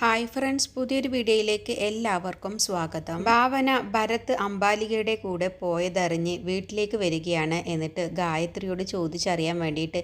Hi friends പുതിയൊരു വീഡിയോയിലേക്ക് എല്ലാവർക്കും സ്വാഗതം. ഭാവന ഭരത് അംബാലികയുടെ കൂടെ പോയതറിഞ്ഞ് വീട്ടിലേക്ക് വരികയാണ് എന്നിട്ട് ഗായത്രിയോട് ചോദിച്ചറിയാൻ വേണ്ടിയിട്ട്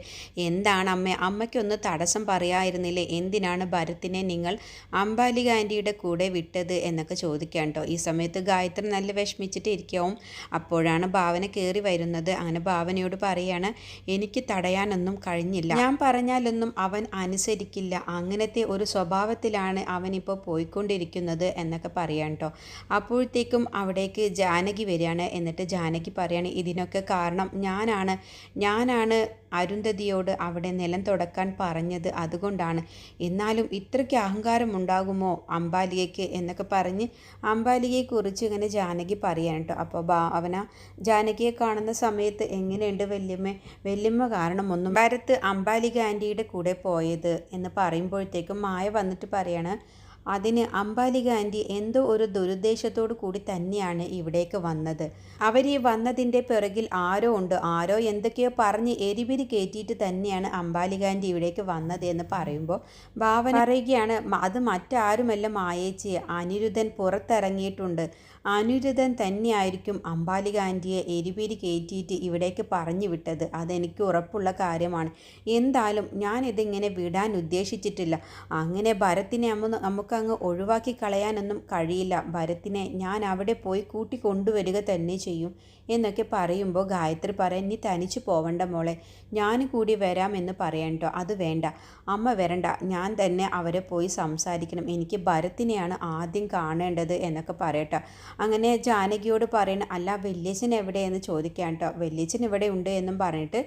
എന്താണ് അമ്മ അമ്മയ്ക്കൊന്ന് തടസ്സം പറയായിരുന്നില്ലേ? എന്തിനാണ് ഭരത്തിനെ നിങ്ങൾ അംബാലിക ആന്റിയുടെ കൂടെ വിട്ടത്? എന്നൊക്കെ ചോദിക്കാൻ കേട്ടോ ഈ സമയത്ത് ഗായത്രി നല്ല വിഷമിച്ചിട്ട് ഇരിക്കാവും അപ്പോഴാണ് ഭാവന കയറി വരുന്നത്. അങ്ങനെ ഭാവനയോട് പറയാണ് എനിക്ക് തടയാനൊന്നും കഴിഞ്ഞില്ല. ഞാൻ പറഞ്ഞാലൊന്നും അവൻ അനുസരിക്കില്ല. അങ്ങനത്തെ ഒരു സ്വഭാവത്തിലാണ് അവനിപ്പോൾ പോയിക്കൊണ്ടിരിക്കുന്നത് എന്നൊക്കെ പറയാം കേട്ടോ അപ്പോഴത്തേക്കും അവിടേക്ക് ജാനകി വരികയാണ്. എന്നിട്ട് ജാനകി പറയാണ് ഇതിനൊക്കെ കാരണം ഞാനാണ്. ഞാനാണ് അരുന്ധതിയോട് അവിടെ നിലം തുടക്കാൻ പറഞ്ഞത് അതുകൊണ്ടാണ്. എന്നാലും ഇത്രയ്ക്ക് അഹങ്കാരം ഉണ്ടാകുമോ അംബാലികയ്ക്ക് എന്നൊക്കെ പറഞ്ഞ് അംബാലികയെക്കുറിച്ച് ഇങ്ങനെ ജാനകി പറയാൻ കേട്ടോ അപ്പോൾ അവന ജാനകിയെ കാണുന്ന സമയത്ത് എങ്ങനെയുണ്ട് വല്യമ്മ? വല്യമ്മ കാരണം ഒന്നും ഭരത്ത് അംബാലിക ആന്റിയുടെ കൂടെ പോയത് എന്ന് പറയുമ്പോഴത്തേക്കും മായ വന്നിട്ട് പറയാണ് അതിന് അംബാലിക ആന്റി എന്തോ ഒരു ദുരുദ്ദേശത്തോടു കൂടി തന്നെയാണ് ഇവിടേക്ക് വന്നത്. അവർ ഈ വന്നതിന്റെ പിറകിൽ ആരോ ഉണ്ട്. ആരോ എന്തൊക്കെയോ പറഞ്ഞ് എരിപിരി കയറ്റിയിട്ട് തന്നെയാണ് അംബാലിക ആന്റി ഇവിടേക്ക് വന്നത് എന്ന് പറയുമ്പോൾ ഭാവന പറയുകയാണ് അത് മറ്റാരുമല്ല മായേച്ചി അനിരുദ്ധൻ പുറത്തിറങ്ങിയിട്ടുണ്ട്. അനിരുദ്ധൻ തന്നെയായിരിക്കും അംബാലിക ആന്റിയെ എരിപിരി കയറ്റിയിട്ട് ഇവിടേക്ക് പറഞ്ഞു വിട്ടത്. അതെനിക്ക് ഉറപ്പുള്ള കാര്യമാണ്. എന്തായാലും ഞാനിതിങ്ങനെ വിടാൻ ഉദ്ദേശിച്ചിട്ടില്ല. അങ്ങനെ ഭരത്തിനെ അമ്മ നമുക്കങ്ങ് ഒഴിവാക്കി കളയാനൊന്നും കഴിയില്ല. ഭരത്തിനെ ഞാൻ അവിടെ പോയി കൂട്ടി കൊണ്ടുവരിക തന്നെ ചെയ്യും എന്നൊക്കെ പറയുമ്പോൾ ഗായത്രി പറയാൻ നീ തനിച്ച് പോവണ്ട മോളെ. ഞാൻ കൂടി വരാമെന്ന് കേട്ടോ അത് വേണ്ട. അമ്മ വരണ്ട. ഞാൻ തന്നെ അവരെ പോയി സംസാരിക്കണം. എനിക്ക് ഭരത്തിനെയാണ് ആദ്യം കാണേണ്ടത് എന്നൊക്കെ പറയട്ടോ. അങ്ങനെ ജാനകിയോട് പറയണ അല്ല വല്യച്ഛൻ എവിടെയെന്ന് ചോദിക്കാൻ കേട്ടോ വല്യച്ഛൻ ഇവിടെ ഉണ്ട് എന്നും പറഞ്ഞിട്ട്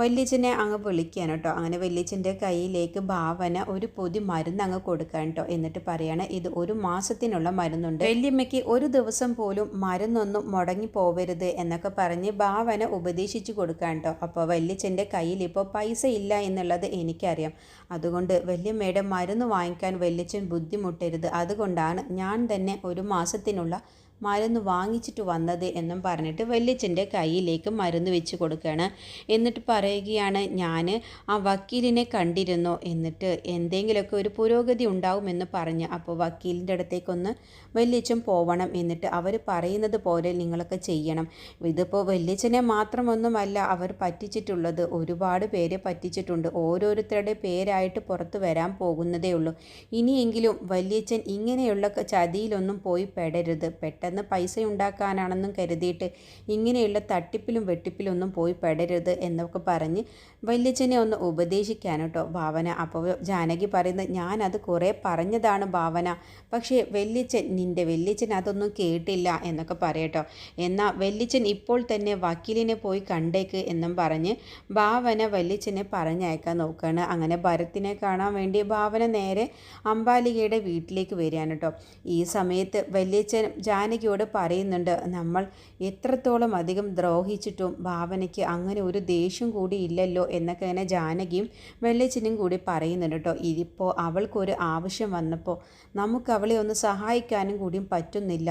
വല്യച്ഛനെ അങ്ങ് വിളിക്കാൻ കേട്ടോ അങ്ങനെ വല്യച്ഛന്റെ കയ്യിലേക്ക് ഭാവന ഒരു പൊതി മരുന്ന് അങ്ങ് കൊടുക്കാൻ കേട്ടോ എന്നിട്ട് പറയാണ് ഇത് ഒരു മാസത്തിനുള്ള മരുന്നുണ്ട്. വല്യമ്മയ്ക്ക് ഒരു ദിവസം പോലും മരുന്നൊന്നും മുടങ്ങി പോവരുത് എന്നൊക്കെ പറഞ്ഞ് ഭാവന ഉപദേശിച്ചു കൊടുക്കാൻ കേട്ടോ അപ്പോൾ വല്യച്ഛന്റെ കയ്യിൽ ഇപ്പോൾ പൈസ ഇല്ല എന്നുള്ളത് എനിക്കറിയാം. അതുകൊണ്ട് വല്യമ്മയുടെ മരുന്ന് വാങ്ങിക്കാൻ വല്യച്ഛൻ ബുദ്ധിമുട്ടരുത്. അതുകൊണ്ടാണ് ഞാൻ തന്നെ ഒരു മാസത്തിനുള്ള മരുന്ന് വാങ്ങിച്ചിട്ട് വന്നത് എന്നും പറഞ്ഞിട്ട് വല്യച്ഛന്റെ കയ്യിലേക്ക് മരുന്ന് വെച്ച് കൊടുക്കുകയാണ്. എന്നിട്ട് പറയുകയാണ് ഞാൻ ആ വക്കീലിനെ കണ്ടിരുന്നു. എന്നിട്ട് എന്തെങ്കിലുമൊക്കെ ഒരു പുരോഗതി ഉണ്ടാവുമെന്ന് പറഞ്ഞ് അപ്പോൾ വക്കീലിന്റെ അടുത്തേക്കൊന്ന് വല്യച്ഛൻ പോവണം. എന്നിട്ട് അവർ പറയുന്നത് പോലെ നിങ്ങളൊക്കെ ചെയ്യണം. ഇതിപ്പോൾ വല്യച്ഛനെ മാത്രമൊന്നുമല്ല അവർ പറ്റിച്ചിട്ടുള്ളത് ഒരുപാട് പേരെ പറ്റിച്ചിട്ടുണ്ട്. ഓരോരുത്തരുടെ പേരായിട്ട് പുറത്ത് വരാൻ പോകുന്നതേ ഉള്ളൂ. ഇനിയെങ്കിലും വല്യച്ഛൻ ഇങ്ങനെയുള്ള ചതിയിലൊന്നും പോയി പെടരുത്. പെട്ടെന്ന് പെട്ടെന്ന് പൈസ ഉണ്ടാക്കാനാണെന്നും കരുതിയിട്ട് ഇങ്ങനെയുള്ള തട്ടിപ്പിലും വെട്ടിപ്പിലും ഒന്നും പോയി പെടരുത് എന്നൊക്കെ പറഞ്ഞ് വല്യച്ഛനെ ഒന്ന് ഉപദേശിക്കാൻ കേട്ടോ ഭാവന. അപ്പോൾ ജാനകി പറയുന്നത് ഞാനത് കുറേ പറഞ്ഞതാണ് ഭാവന. പക്ഷേ വല്യച്ഛൻ നിന്റെ വല്യച്ഛൻ അതൊന്നും കേട്ടില്ല എന്നൊക്കെ പറയട്ടോ എന്നാൽ വല്യച്ഛൻ ഇപ്പോൾ തന്നെ വക്കീലിനെ പോയി കണ്ടേക്ക് എന്നും പറഞ്ഞ് ഭാവന വല്യച്ഛനെ പറഞ്ഞയക്കാൻ നോക്കുകയാണ് അങ്ങനെ ഭരത്തിനെ കാണാൻ വേണ്ടി ഭാവന നേരെ അംബാലികയുടെ വീട്ടിലേക്ക് വരികയാണ് കേട്ടോ. ഈ സമയത്ത് വല്യച്ഛൻ ജാനകി ജാനകിയോട് പറയുന്നുണ്ട് നമ്മൾ എത്രത്തോളം അധികം ദ്രോഹിച്ചിട്ടും ഭാവനയ്ക്ക് അങ്ങനെ ഒരു ദേഷ്യം കൂടി ഇല്ലല്ലോ എന്നൊക്കെ ഇങ്ങനെ ജാനകിയും വെള്ളച്ചനും കൂടി പറയുന്നുണ്ട് കേട്ടോ. ഇതിപ്പോൾ അവൾക്കൊരു ആവശ്യം വന്നപ്പോൾ നമുക്ക് അവളെ ഒന്ന് സഹായിക്കാനും കൂടിയും പറ്റുന്നില്ല.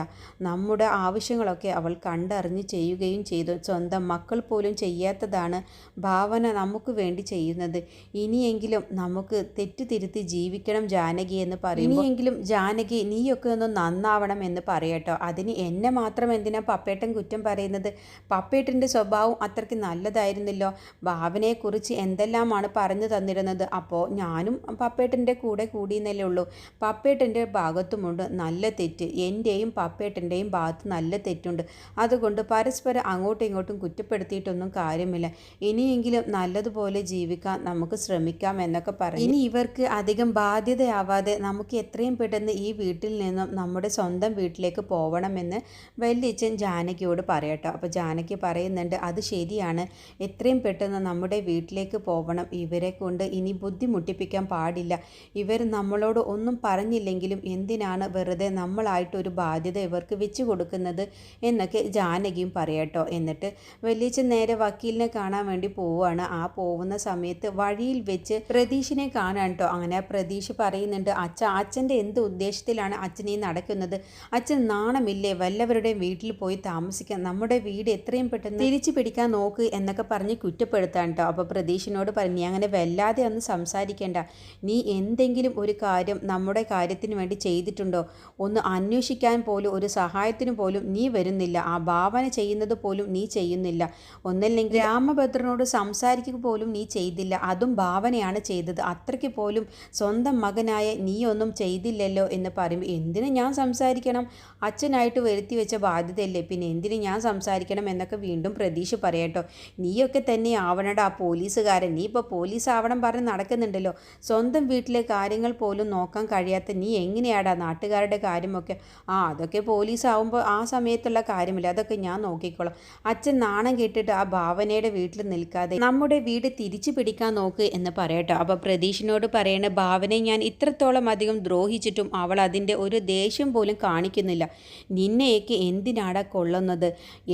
നമ്മുടെ ആവശ്യങ്ങളൊക്കെ അവൾ കണ്ടറിഞ്ഞ് ചെയ്യുകയും ചെയ്തു. സ്വന്തം മക്കൾ പോലും ചെയ്യാത്തതാണ് ഭാവന നമുക്ക് വേണ്ടി ചെയ്യുന്നത്. ഇനിയെങ്കിലും നമുക്ക് തെറ്റുതിരുത്തി ജീവിക്കണം ജാനകി എന്ന് പറയും ഇനിയെങ്കിലും ജാനകി നീയൊക്കെ ഒന്ന് നന്നാവണം എന്ന് പറയട്ടോ അതിന് എന്നെ മാത്രം എന്തിനാ പപ്പേട്ടൻ കുറ്റം പറയുന്നത്? പപ്പേട്ടന്റെ സ്വഭാവം അത്രയ്ക്ക് നല്ലതായിരുന്നല്ലോ. ഭാവനയെക്കുറിച്ച് എന്തെല്ലാമാണ് പറഞ്ഞു തന്നിരുന്നത്? അപ്പോൾ ഞാനും പപ്പേട്ടന്റെ കൂടെ കൂടിയെന്നല്ലേ ഉള്ളൂ. പപ്പേട്ടന്റെ ഭാഗത്തുമുണ്ട് നല്ല തെറ്റ്. എന്റെയും പപ്പേട്ടന്റെയും ഭാഗത്ത് നല്ല തെറ്റുണ്ട്. അതുകൊണ്ട് പരസ്പരം അങ്ങോട്ടും ഇങ്ങോട്ടും കുറ്റപ്പെടുത്തിയിട്ടൊന്നും കാര്യമില്ല. ഇനിയെങ്കിലും നല്ലതുപോലെ ജീവിക്കാൻ നമുക്ക് ശ്രമിക്കാം എന്നൊക്കെ പറയും ഇനി ഇവർക്ക് അധികം ബാധ്യതയാവാതെ നമുക്ക് എത്രയും പെട്ടെന്ന് ഈ വീട്ടിൽ നിന്നും നമ്മുടെ സ്വന്തം വീട്ടിലേക്ക് പോകണം പോകണമെന്ന് വല്യച്ഛൻ ജാനകിയോട് പറയട്ടോ. അപ്പോൾ ജാനകി പറയുന്നുണ്ട് അത് ശരിയാണ്. എത്രയും പെട്ടെന്ന് നമ്മുടെ വീട്ടിലേക്ക് പോകണം ഇവരെ കൊണ്ട് ഇനി ബുദ്ധിമുട്ടിപ്പിക്കാൻ പാടില്ല. ഇവർ നമ്മളോട് ഒന്നും പറഞ്ഞില്ലെങ്കിലും എന്തിനാണ് വെറുതെ നമ്മളായിട്ടൊരു ബാധ്യത ഇവർക്ക് വെച്ച് കൊടുക്കുന്നത്? എന്നൊക്കെ ജാനകിയും പറയട്ടോ. എന്നിട്ട് വല്യച്ഛൻ നേരെ വക്കീലിനെ കാണാൻ വേണ്ടി പോവുകയാണ്. ആ പോകുന്ന സമയത്ത് വഴിയിൽ വെച്ച് പ്രതീഷിനെ കാണാൻ കേട്ടോ അങ്ങനെ പ്രതീഷ് പറയുന്നുണ്ട് അച്ഛ അച്ഛന്റെ എന്ത് ഉദ്ദേശത്തിലാണ് അച്ഛൻ ഈ നടക്കുന്നത്? അച്ഛൻ നാണമില്ല. നമുക്കില്ലേ വല്ലവരുടെയും വീട്ടിൽ പോയി താമസിക്കാൻ. നമ്മുടെ വീട് എത്രയും പെട്ടെന്ന് തിരിച്ചു പിടിക്കാൻ നോക്ക് എന്നൊക്കെ പറഞ്ഞ് കുറ്റപ്പെടുത്താൻ കേട്ടോ അപ്പോൾ പ്രതീഷിനോട് പറഞ്ഞു നീ അങ്ങനെ വല്ലാതെ ഒന്നും സംസാരിക്കേണ്ട. നീ എന്തെങ്കിലും ഒരു കാര്യം നമ്മുടെ കാര്യത്തിന് വേണ്ടി ചെയ്തിട്ടുണ്ടോ? ഒന്ന് അന്വേഷിക്കാൻ പോലും ഒരു സഹായത്തിന് പോലും നീ വരുന്നില്ല. ആ ഭാവന ചെയ്യുന്നത് പോലും നീ ചെയ്യുന്നില്ല. ഒന്നല്ലെങ്കിൽ രാമഭദ്രനോട് സംസാരിക്കുക പോലും നീ ചെയ്തില്ല. അതും ഭാവനയാണ് ചെയ്തത്. അത്രയ്ക്ക് പോലും സ്വന്തം മകനായ നീ ഒന്നും ചെയ്തില്ലല്ലോ എന്ന് പറയുമ്പോൾ എന്തിനു ഞാൻ സംസാരിക്കണം? അച്ഛനായിട്ട് വരുത്തി വെച്ച ബാധ്യതയല്ലേ? പിന്നെ എന്തിനു ഞാൻ സംസാരിക്കണം എന്നൊക്കെ വീണ്ടും പ്രതീക്ഷ പറയട്ടോ നീയൊക്കെ തന്നെ ആവണടാ പോലീസുകാരൻ. നീ ഇപ്പോൾ പോലീസ് ആവണം പറഞ്ഞ് നടക്കുന്നുണ്ടല്ലോ. സ്വന്തം വീട്ടിലെ കാര്യങ്ങൾ പോലും നോക്കാൻ കഴിയാത്ത നീ എങ്ങനെയാടാ നാട്ടുകാരുടെ കാര്യമൊക്കെ? ആ അതൊക്കെ പോലീസ് ആവുമ്പോൾ ആ സമയത്തുള്ള കാര്യമില്ല. അതൊക്കെ ഞാൻ നോക്കിക്കോളാം. അച്ഛൻ നാണം കേട്ടിട്ട് ആ ഭാവനയുടെ വീട്ടിൽ നിൽക്കാതെ നമ്മുടെ വീട് തിരിച്ചു പിടിക്കാൻ നോക്ക് എന്ന് പറയട്ടോ അപ്പോൾ പ്രതീഷിനോട് പറയണ ഭാവനയെ ഞാൻ ഇത്രത്തോളം അധികം ദ്രോഹിച്ചിട്ടും അവൾ അതിന്റെ ഒരു ദേഷ്യം പോലും കാണിക്കുന്നില്ല. നിന്നെയൊക്കെ എന്തിനാടാ കൊള്ളുന്നത്?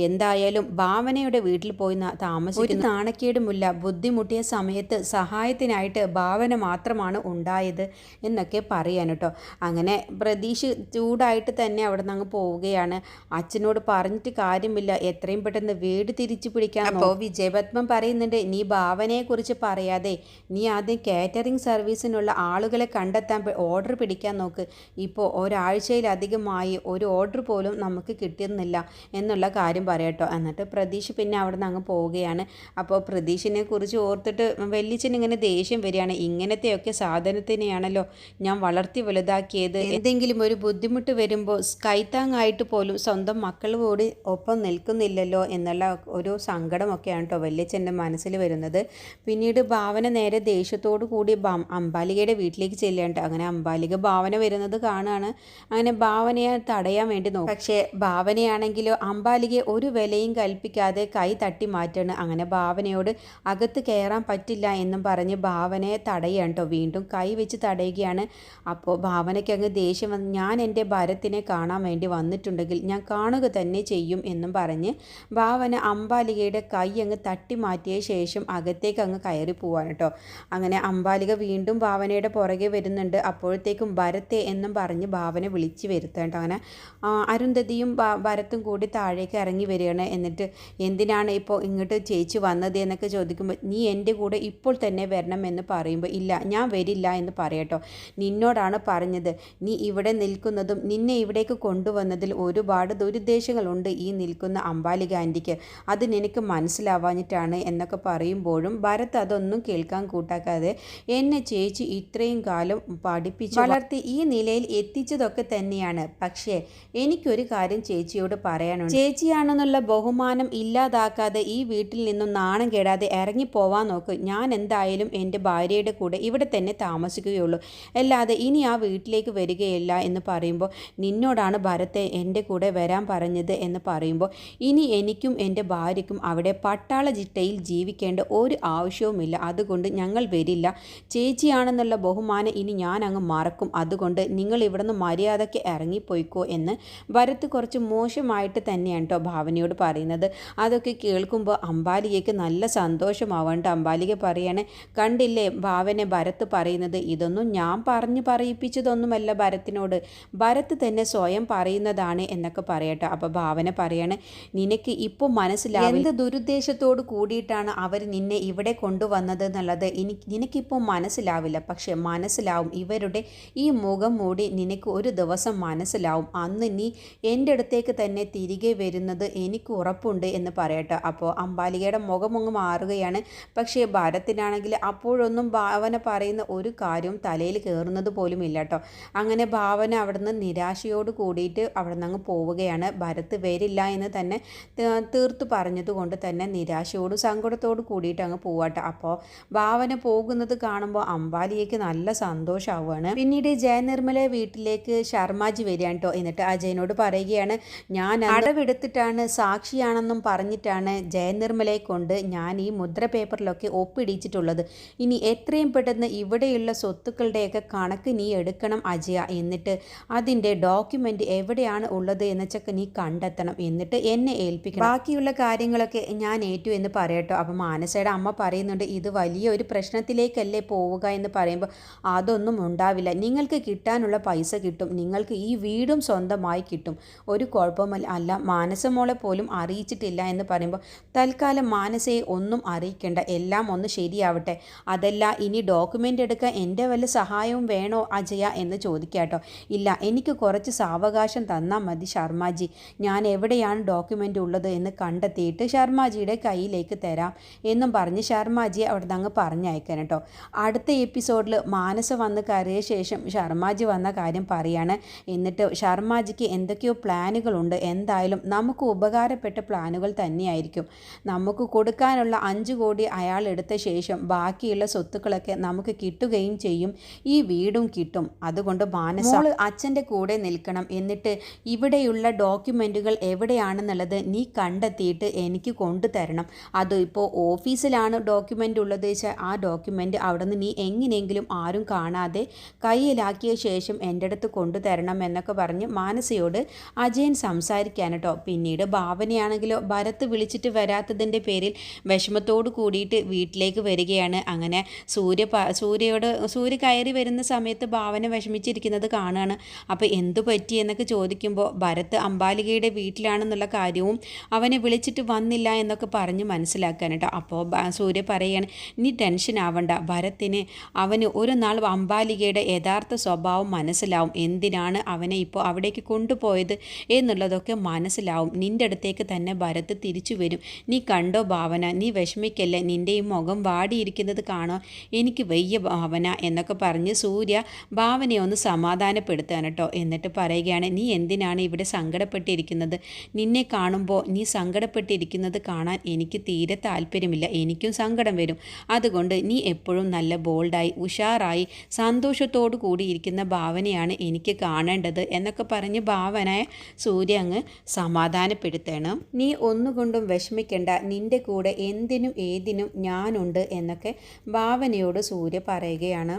എന്തായാലും ഭാവനയുടെ വീട്ടിൽ പോയി താമസിക്കുന്ന നാണക്കേടുമില്ല. ബുദ്ധിമുട്ടിയ സമയത്ത് സഹായത്തിനായിട്ട് ഭാവന മാത്രമാണ് ഉണ്ടായത് എന്നൊക്കെ പറയാൻ കേട്ടോ. അങ്ങനെ പ്രതീക്ഷ ചൂടായിട്ട് തന്നെ അവിടെ നിന്ന് അങ്ങ് പോവുകയാണ്. അച്ഛനോട് പറഞ്ഞിട്ട് കാര്യമില്ല. എത്രയും പെട്ടെന്ന് വീട് തിരിച്ചു പിടിക്കാൻ അപ്പോൾ വിജയപത്മം പറയുന്നുണ്ട് നീ ഭാവനയെക്കുറിച്ച് പറയാതെ നീ ആദ്യം കാറ്ററിംഗ് സർവീസിനുള്ള ആളുകളെ കണ്ടെത്താൻ ഓർഡർ പിടിക്കാൻ നോക്ക്. ഇപ്പോൾ ഒരാഴ്ചയിലധികമായി ഒരു ഓർഡർ പോലും നമുക്ക് കിട്ടുന്നില്ല എന്നുള്ള കാര്യം പറയട്ടോ എന്നിട്ട് പ്രതീഷ് പിന്നെ അവിടെ നിന്ന് അങ്ങ് പോവുകയാണ്. അപ്പോൾ പ്രതീഷിനെ കുറിച്ച് ഓർത്തിട്ട് വെല്ലിച്ചൻ ഇങ്ങനെ ദേഷ്യം വരികയാണ്. ഇങ്ങനത്തെയൊക്കെ സാധനത്തിനെയാണല്ലോ ഞാൻ വളർത്തി വലുതാക്കിയത്. എന്തെങ്കിലും ഒരു ബുദ്ധിമുട്ട് വരുമ്പോൾ കൈത്താങ്ങായിട്ട് പോലും സ്വന്തം മക്കൾ കൂടി ഒപ്പം നിൽക്കുന്നില്ലല്ലോ എന്നുള്ള ഒരു സങ്കടമൊക്കെയാണ് കേട്ടോ വല്യച്ഛന്റെ മനസ്സിൽ വരുന്നത്. പിന്നീട് ഭാവന നേരെ ദേഷ്യത്തോടു കൂടി അമ്പാലികയുടെ വീട്ടിലേക്ക് ചെല്ലേണ്ട അങ്ങനെ അമ്പാലിക ഭാവന വരുന്നത് കാണുകയാണ്. അങ്ങനെ ഭാവനയെ തടയാൻ വേണ്ടി നോക്കും. പക്ഷേ ഭാവനയാണെങ്കിലോ അമ്പാലികയെ ഒരു വിലയും കൽപ്പിക്കാതെ കൈ തട്ടി മാറ്റാണ്. അങ്ങനെ ഭാവനയോട് അകത്ത് കയറാൻ പറ്റില്ല എന്നും പറഞ്ഞ് ഭാവനയെ തടയാണ് കേട്ടോ. വീണ്ടും കൈ വെച്ച് തടയുകയാണ്. അപ്പോൾ ഭാവനയ്ക്ക് അങ്ങ് ദേഷ്യം വന്ന് ഞാൻ എന്റെ ഭരത്തിനെ കാണാൻ വേണ്ടി വന്നിട്ടുണ്ടെങ്കിൽ ഞാൻ കാണുക തന്നെ ചെയ്യും എന്നും പറഞ്ഞ് ഭാവന അമ്പാലികയുടെ കൈ അങ്ങ് തട്ടി മാറ്റിയ ശേഷം അകത്തേക്ക് അങ്ങ് കയറി പോവാണ് കേട്ടോ. അങ്ങനെ അമ്പാലിക വീണ്ടും ഭാവനയുടെ പുറകെ വരുന്നുണ്ട്. അപ്പോഴത്തേക്കും ഭരത്തെ എന്നും പറഞ്ഞ് ഭാവന വിളിച്ച് വരുത്തേണ്ട അങ്ങനെ അരുന്ധതിയും ഭരത്തും കൂടി താഴേക്ക് ഇറങ്ങി വരികയാണ്. എന്നിട്ട് എന്തിനാണ് ഇപ്പോൾ ഇങ്ങോട്ട് ചേച്ചി വന്നത് എന്നൊക്കെ ചോദിക്കുമ്പോൾ നീ എന്റെ കൂടെ ഇപ്പോൾ തന്നെ വരണം എന്ന് പറയുമ്പോൾ ഇല്ല ഞാൻ വരില്ല എന്ന് പറയട്ടോ. നിന്നോടാണ് പറഞ്ഞത്. നീ ഇവിടെ നിൽക്കുന്നതും നിന്നെ ഇവിടേക്ക് കൊണ്ടുവന്നതിൽ ഒരുപാട് ദുരുദ്ദേശങ്ങളുണ്ട് ഈ നിൽക്കുന്ന അമ്പാലിക ആന്റിക്ക്. അത് നിനക്ക് മനസ്സിലാവാഞ്ഞിട്ടാണ് എന്നൊക്കെ പറയുമ്പോഴും ഭരത് അതൊന്നും കേൾക്കാൻ കൂട്ടാക്കാതെ എന്നെ ചേച്ചി ഇത്രയും കാലം പഠിപ്പിച്ചു വളർത്തി ഈ നിലയിൽ എത്തിച്ചതൊക്കെ തന്നെയാണ്. പക്ഷേ എനിക്കൊരു കാര്യം ചേച്ചിയോട് പറയാനുണ്ട്. ചേച്ചിയാണെന്നുള്ള ബഹുമാനം ഇല്ലാതാക്കാതെ ഈ വീട്ടിൽ നിന്നും നാണം കേടാതെ ഇറങ്ങി പോവാൻ നോക്ക്. ഞാൻ എന്തായാലും എന്റെ ഭാര്യയുടെ കൂടെ ഇവിടെ തന്നെ താമസിക്കുകയുള്ളൂ. അല്ലാതെ ഇനി ആ വീട്ടിലേക്ക് വരികയില്ല എന്ന് പറയുമ്പോൾ നിന്നോടാണ് ഭരത്തെ എന്റെ കൂടെ വരാൻ പറഞ്ഞത് എന്ന് പറയുമ്പോൾ ഇനി എനിക്കും എന്റെ ഭാര്യയ്ക്കും അവിടെ പട്ടാള ചിട്ടയിൽ ജീവിക്കേണ്ട ഒരു ആവശ്യവുമില്ല. അതുകൊണ്ട് ഞങ്ങൾ വരില്ല. ചേച്ചിയാണെന്നുള്ള ബഹുമാനം ഇനി ഞാൻ അങ്ങ് മറക്കും. അതുകൊണ്ട് നിങ്ങൾ ഇവിടുന്ന് മര്യാദയ്ക്ക് ഇറങ്ങിപ്പോയിക്കോ എന്ന് ഭരത് കുറച്ച് മോശമായിട്ട് തന്നെയാണ് കേട്ടോ ഭാവനയോട് പറയുന്നത്. അതൊക്കെ കേൾക്കുമ്പോൾ അമ്പാലികയ്ക്ക് നല്ല സന്തോഷമാവേണ്ട അമ്പാലിക പറയാണ് കണ്ടില്ലേ ഭാവനെ ഭരത് പറയുന്നത്? ഇതൊന്നും ഞാൻ പറഞ്ഞു പറയിപ്പിച്ചതൊന്നുമല്ല ഭരത്തിനോട്. ഭരത് തന്നെ സ്വയം പറയുന്നതാണ് എന്നൊക്കെ പറയട്ടെ അപ്പോൾ ഭാവന പറയാണ് നിനക്ക് ഇപ്പോൾ മനസ്സിലാവും എന്ത് ദുരുദ്ദേശത്തോട് കൂടിയിട്ടാണ് അവർ നിന്നെ ഇവിടെ കൊണ്ടുവന്നത് എന്നുള്ളത്? എനിക്ക് നിനക്കിപ്പോൾ മനസ്സിലാവില്ല. പക്ഷേ മനസ്സിലാവും. ഇവരുടെ ഈ മുഖം മൂടി നിനക്ക് ഒരു ദിവസം മനസ്സിലാവും. അന്ന് നീ എന്റെ അടുത്തേക്ക് തന്നെ തിരികെ വരുന്നത് എനിക്ക് ഉറപ്പുണ്ട് എന്ന് പറയട്ടെ. അപ്പോൾ അമ്പാലികയുടെ മുഖമൊങ്ങ് മാറുകയാണ്. പക്ഷേ ഭാരത്തിനാണെങ്കിൽ അപ്പോഴൊന്നും ഭാവന പറയുന്ന ഒരു കാര്യവും തലയിൽ കയറുന്നത് പോലും ഇല്ല കേട്ടോ. അങ്ങനെ ഭാവന അവിടുന്ന് നിരാശയോട് കൂടിയിട്ട് അവിടെ നിന്ന് അങ്ങ് പോവുകയാണ്. ഭരത് വരില്ല എന്ന് തന്നെ തീർത്ത് പറഞ്ഞതുകൊണ്ട് തന്നെ നിരാശയോട് സങ്കടത്തോട് കൂടിയിട്ട് അങ്ങ് പോവാട്ടോ അപ്പോൾ ഭാവന പോകുന്നത് കാണുമ്പോൾ അമ്പാലിയേക്ക് നല്ല സന്തോഷമാവുകയാണ് പിന്നീട് ജയനിർമ്മല വീട്ടിലേക്ക് ശർമാജി വരികയാണ് കേട്ടോ. എന്നിട്ട് അജയനോട് പറയുകയാണ് ഞാൻ അടവെടുത്തിട്ടാണ് സാക്ഷിയാണെന്നും പറഞ്ഞിട്ടാണ് ജയനിർമ്മലയെ കൊണ്ട് ഞാൻ ഈ മുദ്ര പേപ്പറിലൊക്കെ ഒപ്പിടിച്ചിട്ടുള്ളത്. ഇനി എത്രയും പെട്ടെന്ന് ഇവിടെയുള്ള സ്വത്തുക്കളുടെയൊക്കെ കണക്ക് നീ എടുക്കണം അജയ. എന്നിട്ട് അതിന്റെ ഡോക്യുമെന്റ് എവിടെയാണ് ഉള്ളത് എന്നുവെച്ചൊക്കെ നീ കണ്ടെത്തണം. എന്നിട്ട് എന്നെ ഏൽപ്പിക്കണം. ബാക്കിയുള്ള കാര്യങ്ങളൊക്കെ ഞാൻ ഏറ്റു എന്ന് പറയട്ടോ. അപ്പം മാനസയുടെ അമ്മ പറയുന്നുണ്ട് ഇത് വലിയ ഒരു പ്രശ്നത്തിലേക്കല്ലേ പോവുക എന്ന് പറയുമ്പോൾ അതൊന്നും ഉണ്ടാവില്ല. നിങ്ങൾക്ക് കിട്ടാനുള്ള പൈസ കിട്ടും. നിങ്ങൾക്ക് ഈ വീടും സ്വന്തമായി കിട്ടും. ഒരു കുഴപ്പമല്ല. അല്ല മാനസമോളെ പോലും അറിയിച്ചിട്ടില്ല എന്ന് പറയുമ്പോൾ തൽക്കാലം മാനസയെ ഒന്നും അറിയിക്കേണ്ട. എല്ലാം ഒന്ന് ശരിയാവട്ടെ. അതല്ല ഇനി ഡോക്യുമെന്റ് എടുക്കാൻ എന്റെ വല്ല സഹായവും വേണോ അജയ എന്ന് ചോദിക്കാട്ടോ ഇല്ല എനിക്ക് കുറച്ച് സാവകാശം തന്നാൽ മതി ശർമാജി. ഞാൻ എവിടെയാണ് ഡോക്യുമെന്റ് ഉള്ളത് എന്ന് കണ്ടെത്തിയിട്ട് ശർമാജിയുടെ കയ്യിലേക്ക് തരാം എന്നും പറഞ്ഞ് ശർമാജിയെ അവിടെ നിന്ന് അങ്ങ് പറഞ്ഞയക്കാൻ കേട്ടോ. അടുത്ത എപ്പിസോഡിൽ മാനസ വന്ന് കയറിയ ശേഷം ശർമാജി വന്ന കാര്യം പറയാണ്. എന്നിട്ട് ശർമാജിക്ക് എന്തൊക്കെയോ പ്ലാനുകളുണ്ട്. എന്തായാലും നമുക്ക് ഉപകാരപ്പെട്ട പ്ലാനുകൾ തന്നെയായിരിക്കും. നമുക്ക് കൊടുക്കാനുള്ള അഞ്ച് കോടി അയാൾ എടുത്ത ശേഷം ബാക്കിയുള്ള സ്വത്തുക്കളൊക്കെ നമുക്ക് കിട്ടുകയും ചെയ്യും. ഈ വീടും കിട്ടും. അതുകൊണ്ട് മാനസ അച്ഛന്റെ കൂടെ നിൽക്കണം. എന്നിട്ട് ഇവിടെയുള്ള ഡോക്യുമെന്റുകൾ എവിടെയാണെന്നുള്ളത് നീ കണ്ടെത്തിയിട്ട് എനിക്ക് കൊണ്ടുതരണം അത് ഇപ്പോൾ ഓഫീസിലാണ് ഡോക്യുമെന്റ് ഉള്ളത്. വെച്ചാൽ ആ ഡോക്യുമെന്റ് അവിടെ നിന്ന് നീ എങ്ങനെയെങ്കിലും ആരും കാണാതെ കയ്യിലാക്കിയ ശേഷം എന്റെ അടുത്ത് കൊണ്ടുതരണം എന്നൊക്കെ പറഞ്ഞ് മാനസയോട് അജയൻ സംസാരിക്കാൻ കേട്ടോ പിന്നീട് ഭാവനയാണെങ്കിലോ ഭരത്ത് വിളിച്ചിട്ട് വരാത്തതിന്റെ പേരിൽ വിഷമത്തോട് കൂടിയിട്ട് വീട്ടിലേക്ക് വരികയാണ്. അങ്ങനെ സൂര്യ സൂര്യയോട് സൂര്യ കയറി വരുന്ന സമയത്ത് ഭാവന വിഷമിച്ചിരിക്കുന്നത് കാണുകയാണ് അപ്പോൾ എന്തു പറ്റി എന്നൊക്കെ ചോദിക്കുമ്പോൾ ഭരത് അംബാലികയുടെ വീട്ടിലാണെന്നുള്ള കാര്യവും അവനെ വിളിച്ചിട്ട് വന്നില്ല എന്നൊക്കെ പറഞ്ഞ് മനസ്സിലാക്കാൻ കേട്ടോ അപ്പോൾ സൂര്യ പറയുകയാണ് നീ ടെൻഷൻ ആവണ്ട. ഭരത്തിന് അവന് ഒരു നാൾ അംബാലികയുടെ യഥാർത്ഥ സ്വഭാവം മനസ്സിലാവും. എന്തിനാണ് അവനെ ഇപ്പോൾ അവിടേക്ക് കൊണ്ടുപോയത് എന്നുള്ളതൊക്കെ മനസ്സിലാവും. നിന്റെ അടുത്തേക്ക് തന്നെ ഭരത് തിരിച്ചു വരും. നീ കണ്ടോ ഭാവന? നീ വിഷമിക്കല്ലേ? നിന്റെ ഈ മുഖം വാടിയിരിക്കുന്നത് കാണോ? എനിക്ക് വയ്യ ഭാവന എന്നൊക്കെ പറഞ്ഞ് സൂര്യ ഭാവനയെ ഒന്ന് സമാധാനപ്പെടുത്തുകയാണ് കേട്ടോ. എന്നിട്ട് പറയുകയാണ് നീ എന്തിനാണ് ഇവിടെ സങ്കടപ്പെട്ടിരിക്കുന്നത്? നിന്നെ കാണുമ്പോൾ നീ സങ്കടപ്പെട്ടിരിക്കുന്നത് കാണാൻ എനിക്ക് തീരെ താല്പര്യമില്ല. എനിക്കും സങ്കടം വരും. അതുകൊണ്ട് നീ എപ്പോഴും നല്ല ബോൾഡായി ഉഷാറായി സന്തോഷത്തോടു കൂടിയിരിക്കുന്ന ഭാവനയാണ് എനിക്ക് കാണേണ്ടത് എന്നൊക്കെ പറഞ്ഞ് ഭാവനയെ സൂര്യ അങ്ങ് സമാധാനപ്പെടുത്തണം. നീ ഒന്നുകൊണ്ടും വിഷമിക്കേണ്ട. നിന്റെ കൂടെ എന്തിനും ഏതിനും ഞാനുണ്ട് എന്നൊക്കെ ഭാവനയോട് സൂര്യ പറയുകയാണ്.